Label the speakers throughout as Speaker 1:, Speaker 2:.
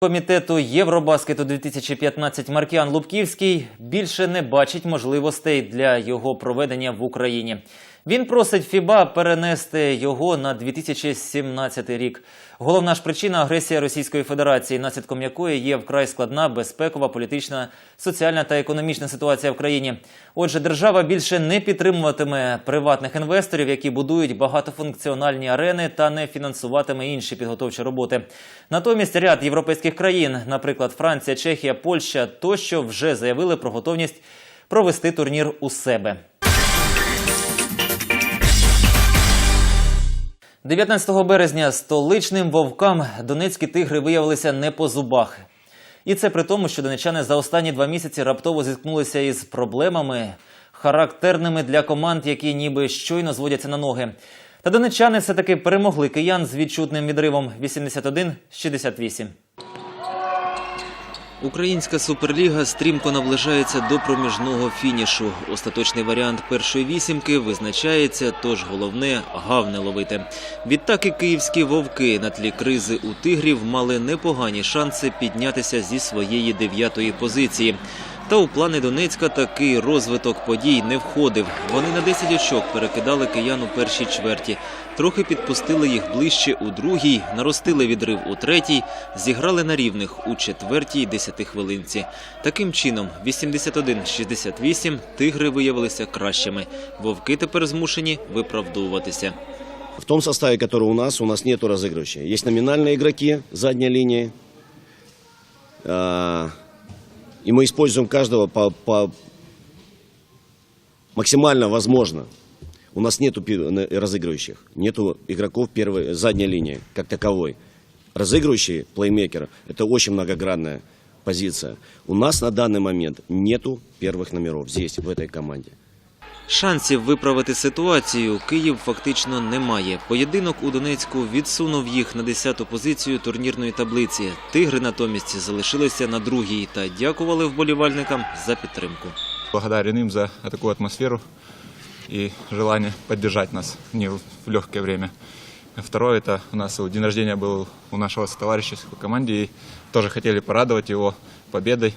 Speaker 1: Комітету Євробаскету 2015 Маркіан Лубківський більше не бачить можливостей для його проведення в Україні. Він просить ФІБА перенести його на 2017 рік. Головна ж причина агресія Російської Федерації, наслідком якої є вкрай складна безпекова, політична, соціальна та економічна ситуація в країні. Отже, держава більше не підтримуватиме приватних інвесторів, які будують багатофункціональні арени та не фінансуватиме інші підготовчі роботи. Натомість ряд європейських країн, наприклад, Франція, Чехія, Польща, тощо вже заявили про готовність провести турнір у себе. 19 березня столичним вовкам донецькі тигри виявилися не по зубах. І це при тому, що донечани за останні два місяці раптово зіткнулися із проблемами, характерними для команд, які ніби щойно зводяться на ноги. Та донечани все-таки перемогли киян з відчутним відривом 81-68. Українська суперліга стрімко наближається до проміжного фінішу. Остаточний варіант першої вісімки визначається, тож головне гав не ловити. Відтак і київські вовки на тлі кризи у тигрів мали непогані шанси піднятися зі своєї дев'ятої позиції. Та у плани Донецька такий розвиток подій не входив. Вони на 10 очок перекидали киян у першій чверті. Трохи підпустили їх ближче у другій, наростили відрив у третій, зіграли на рівних у четвертій десятихвилинці. Таким чином, 81-68 тигри виявилися кращими. Вовки тепер змушені виправдовуватися.
Speaker 2: В том составе, который у нас, у нас нету разыгрывающих. Есть номинальные игроки задней линии. И мы используем каждого по, по максимально возможно. У нас нету разыгрывающих, нету игроков первой, задней линии как таковой. Разыгрывающий плеймейкер – это очень многогранная позиция. У нас на данный момент нету первых номеров здесь, в этой команде.
Speaker 1: Шансів виправити ситуацію Київ фактично не має. Поєдинок у Донецьку відсунув їх на 10-ту позицію турнірної таблиці. Тигри натомість залишилися на другій та дякували вболівальникам за підтримку.
Speaker 3: Благодарен им за такую атмосферу и желание поддержать нас не в легкое время. Второе, это у нас день рождения был у нашего товарища в команде, и тоже хотели порадовать его победой.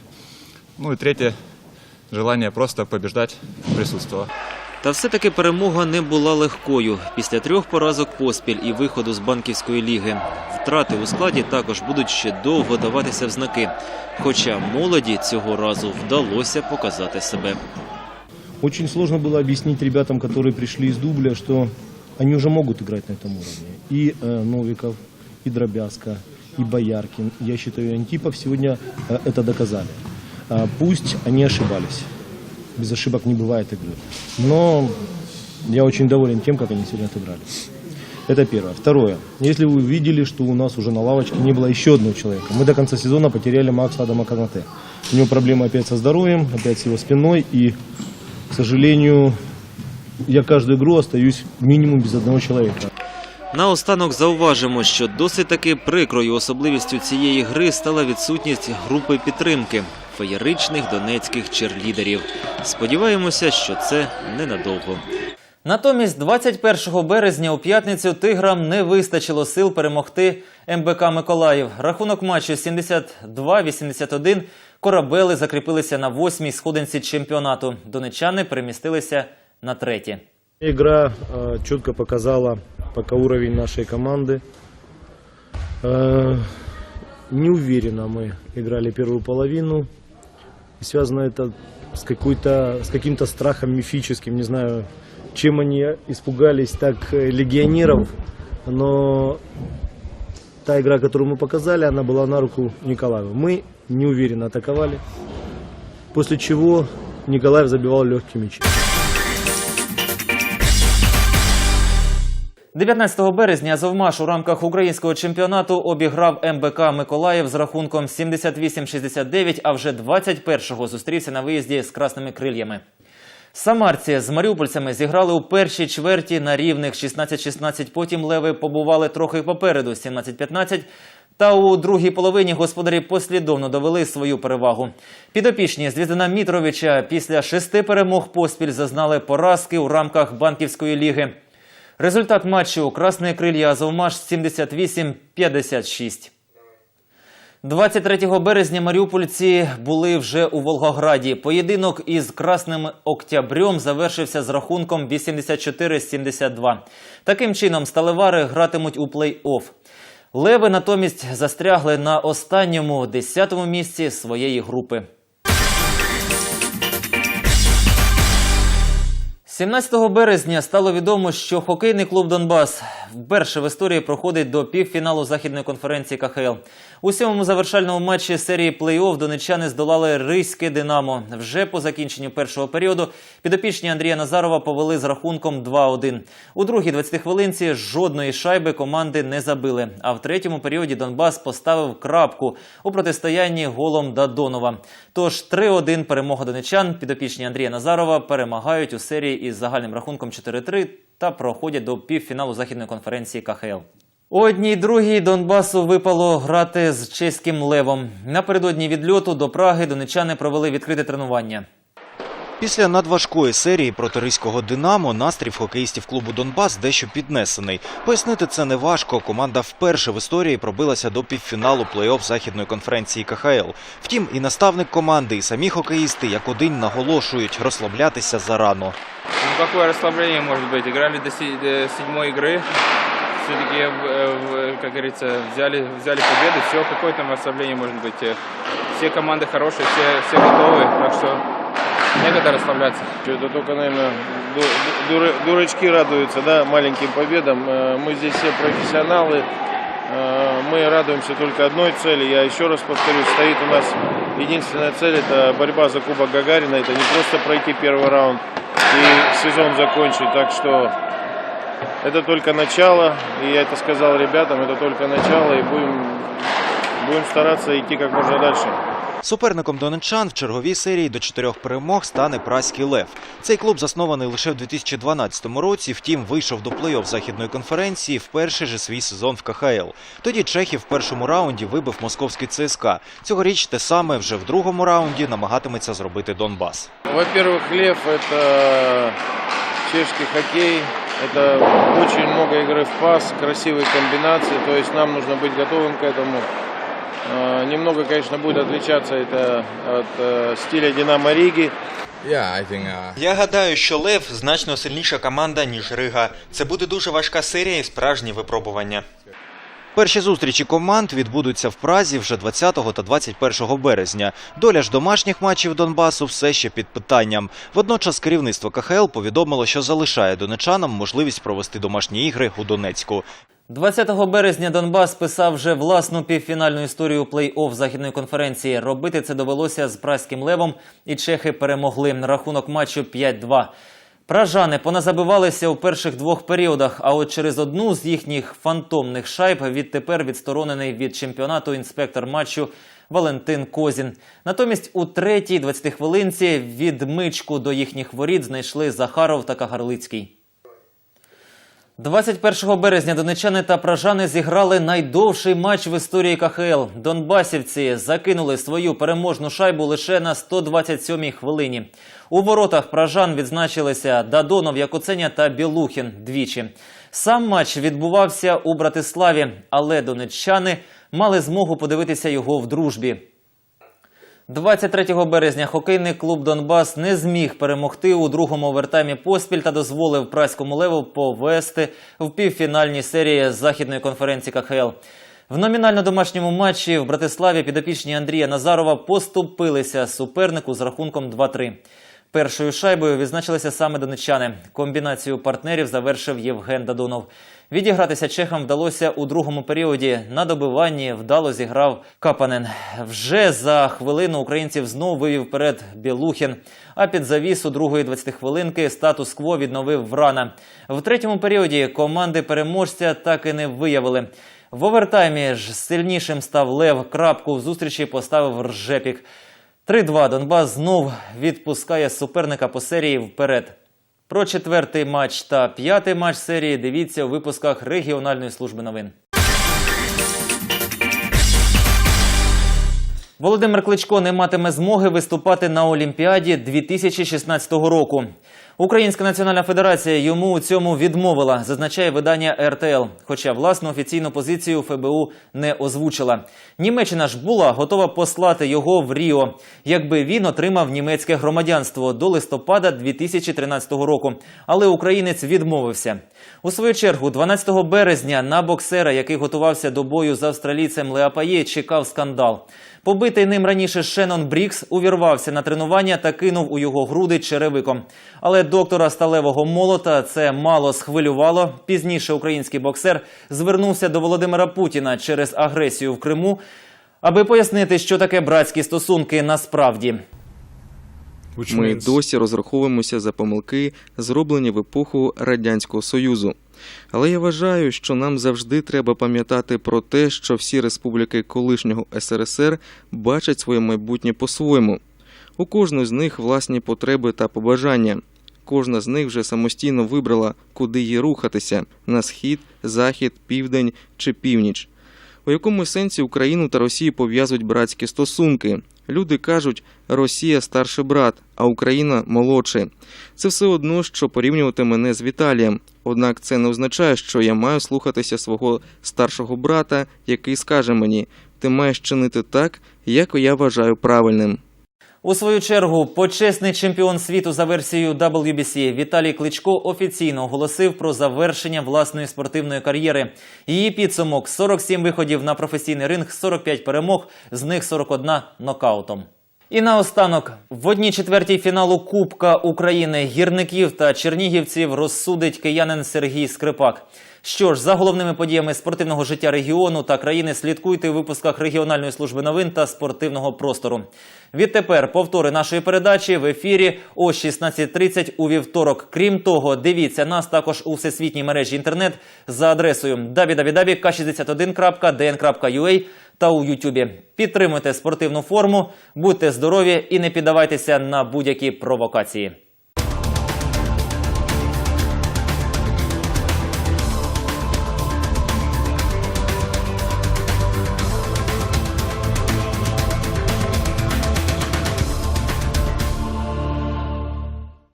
Speaker 3: Ну и третье, желание просто побеждать присутствовало.
Speaker 1: Та все-таки перемога не була легкою. Після трьох поразок поспіль і виходу з банківської ліги. Втрати у складі також будуть ще довго даватися в знаки. Хоча молоді цього разу вдалося показати себе.
Speaker 4: Очень сложно было объяснить ребятам, которые пришли из дубля, что они уже могут играть на этом уровне. И э, Новиков, и Дробязко, и Бояркин, я считаю, и Антипов сегодня э, это доказали. А, пусть они ошибались. Без ошибок не бывает игры. Но я очень доволен тем, как они сегодня отыграли. Это первое. Второе. Если вы видели, что у нас уже на лавочке не было еще одного человека. Мы до конца сезона потеряли Макса Адама Канате. У него проблемы опять со здоровьем, опять с его спиной. И, к сожалению, я каждую игру остаюсь минимум без одного человека.
Speaker 1: Наостанок зауважимо, що досить таки прикрою особливістю цієї гри стала відсутність групи підтримки феєричних донецьких черлідерів. Сподіваємося, що це ненадовго. Натомість 21 березня у п'ятницю тиграм не вистачило сил перемогти МБК Миколаїв. Рахунок матчу 72-81. Корабели закріпилися на восьмій сходинці чемпіонату. Донечани перемістилися на третє.
Speaker 4: Игра э, четко показала пока уровень нашей команды. Э, неуверенно мы играли первую половину. Связано это с, с каким-то страхом мифическим. Не знаю, чем они испугались так э, легионеров. Но та игра, которую мы показали, она была на руку Николаеву. Мы неуверенно атаковали. После чего Николаев забивал легкие мячи.
Speaker 1: 19 березня Азовмаш у рамках українського чемпіонату обіграв МБК Миколаїв з рахунком 78-69, а вже 21-го зустрівся на виїзді з красними крильями. Самарці з маріупольцями зіграли у першій чверті на рівних 16-16, потім леви побували трохи попереду 17-15, та у другій половині господарі послідовно довели свою перевагу. Підопічні Звіздана Мітровича після шести перемог поспіль зазнали поразки у рамках банківської ліги. Результат матчу Красне крилья Азовмаш 78-56. 23 березня маріупольці були вже у Волгограді. Поєдинок із Красним Октябрем завершився з рахунком 84-72. Таким чином, сталевари гратимуть у плей-офф. Леви натомість застрягли на останньому 10-му місці своєї групи. 17 березня стало відомо, що хокейний клуб Донбас вперше в історії проходить до півфіналу західної конференції КХЛ. У сьомому завершальному матчі серії плей-офф донечани здолали Ризьке Динамо. Вже по закінченню першого періоду підопічні Андрія Назарова повели з рахунком 2-1. У другій 20 хвилинці жодної шайби команди не забили. А в третьому періоді Донбас поставив крапку у протистоянні голом Дадонова. Тож 3-1 перемога донечан. Підопічні Андрія Назарова перемагають у серії із загальним рахунком 4-3 та проходять до півфіналу західної конференції КХЛ. Одній другій Донбасу випало грати з чеським левом. Напередодні відльоту до Праги донечани провели відкрите тренування.
Speaker 5: Після надважкої серії проти Ризького Динамо настрій хокеїстів клубу Донбас дещо піднесений. Пояснити це не важко. Команда вперше в історії пробилася до півфіналу плей-офф західної конференції КХЛ. Втім, і наставник команди, і самі хокеїсти як один наголошують розслаблятися зарано.
Speaker 6: Какое расслабление может быть? Играли до, се- до седьмой игры. Все-таки, как говорится, взяли, взяли победу. Все, какое там расслабление может быть? Э, Все команды хорошие, все, все готовы. Так что некогда расслабляться.
Speaker 7: Это только, наверное, ду- дура- дурачки радуются да, маленьким победам. Э, Мы здесь все профессионалы. Э, Мы радуемся только одной цели. Я еще раз повторюсь, стоит у нас единственная цель – это борьба за Кубок Гагарина. Это не просто пройти первый раунд и сезон закончить. Так что это только начало. И я это сказал ребятам, это только начало. И будем, будем стараться идти как можно дальше.
Speaker 5: Суперником донечан в черговій серії до чотирьох перемог стане Праський Лев. Цей клуб заснований лише в 2012 році, втім вийшов до плей-офф західної конференції в перший же свій сезон в КХЛ. Тоді Чехів в першому раунді вибив московський ЦСКА. Цьогоріч те саме вже в другому раунді намагатиметься зробити Донбас.
Speaker 7: Во-первых, Лев – это чешский хоккей, это очень много игры в пас, красивые комбинации, то есть нам нужно быть готовым к этому. Э, Немного, конечно, будет отличаться это от э, стиля Динамо Риги.
Speaker 8: Yeah, I think uh,
Speaker 9: Я гадаю, що Лев значно сильніша команда, ніж Рига. Це буде дуже важка серія і справжнє випробування.
Speaker 5: Перші зустрічі команд відбудуться в Празі вже 20 та 21 березня. Доля ж домашніх матчів Донбасу все ще під питанням. Водночас керівництво КХЛ повідомило, що залишає донечанам можливість провести домашні ігри у Донецьку.
Speaker 1: 20 березня Донбас писав вже власну півфінальну історію плей-офф західної конференції. Робити це довелося з праським левом, і чехи перемогли. на Рахунок матчу 5-2. Пражани поназабивалися у перших двох періодах, а от через одну з їхніх фантомних шайб відтепер відсторонений від чемпіонату інспектор матчу Валентин Козін. Натомість у третій 20 хвилинці відмичку до їхніх воріт знайшли Захаров та Кагарлицький. 21 березня донечани та пражани зіграли найдовший матч в історії КХЛ. Донбасівці закинули свою переможну шайбу лише на 127-й хвилині. У воротах пражан відзначилися Дадонов, Якоценя та Білухін двічі. Сам матч відбувався у Братиславі, але донеччани мали змогу подивитися його в дружбі. 23 березня хокейний клуб Донбас не зміг перемогти у другому овертаймі поспіль та дозволив праському леву повести в півфінальній серії західної конференції КХЛ. В номінально домашньому матчі в Братиславі підопічні Андрія Назарова поступилися супернику з рахунком 2-3. Першою шайбою відзначилися саме донечани. Комбінацію партнерів завершив Євген Дадонов. Відігратися чехам вдалося у другому періоді. На добиванні вдало зіграв Капанен. Вже за хвилину українців знов вивів вперед Білухін. А під завісу другої 20 хвилинки статус-кво відновив Врана. В третьому періоді команди переможця так і не виявили. В овертаймі ж сильнішим став Лев. Крапку в зустрічі поставив Ржепік. 3-2 Донбас знов відпускає суперника по серії вперед. Про четвертий матч та п'ятий матч серії дивіться у випусках регіональної служби новин. Володимир Кличко не матиме змоги виступати на Олімпіаді 2016 року. Українська національна федерація йому у цьому відмовила, зазначає видання РТЛ. Хоча власну офіційну позицію ФБУ не озвучила. Німеччина ж була готова послати його в Ріо, якби він отримав німецьке громадянство до листопада 2013 року. Але українець відмовився. У свою чергу, 12 березня на боксера, який готувався до бою з австралійцем Леапає, чекав скандал. Побитий ним раніше Шеннон Брікс увірвався на тренування та кинув у його груди черевиком. Але доктора сталевого молота це мало схвилювало. Пізніше український боксер звернувся до Володимира Путіна через агресію в Криму, аби пояснити, що таке братські стосунки насправді.
Speaker 8: Ми досі розраховуємося за помилки, зроблені в епоху Радянського Союзу. Але я вважаю, що нам завжди треба пам'ятати про те, що всі республіки колишнього СРСР бачать своє майбутнє по-своєму. У кожної з них власні потреби та побажання. Кожна з них вже самостійно вибрала, куди їй рухатися на схід, захід, південь чи північ. У якому сенсі Україну та Росію пов'язують братські стосунки? Люди кажуть, Росія старший брат, а Україна молодший. Це все одно, що порівнювати мене з Віталієм. Однак це не означає, що я маю слухатися свого старшого брата, який скаже мені: ти маєш чинити так, як я вважаю правильним.
Speaker 1: У свою чергу, почесний чемпіон світу за версією WBC Віталій Кличко офіційно оголосив про завершення власної спортивної кар'єри. Її підсумок 47 виходів на професійний ринг, 45 перемог, з них 41 нокаутом. І наостанок, в одній четвертій фіналу Кубка України гірників та чернігівців розсудить киянин Сергій Скрипак. Що ж, за головними подіями спортивного життя регіону та країни слідкуйте у випусках регіональної служби новин та спортивного простору. Відтепер повтори нашої передачі в ефірі о 16.30 у вівторок. Крім того, дивіться нас також у всесвітній мережі інтернет за адресою www.k61.dn.ua та у Ютубі. Підтримуйте спортивну форму, будьте здорові і не піддавайтеся на будь-які провокації.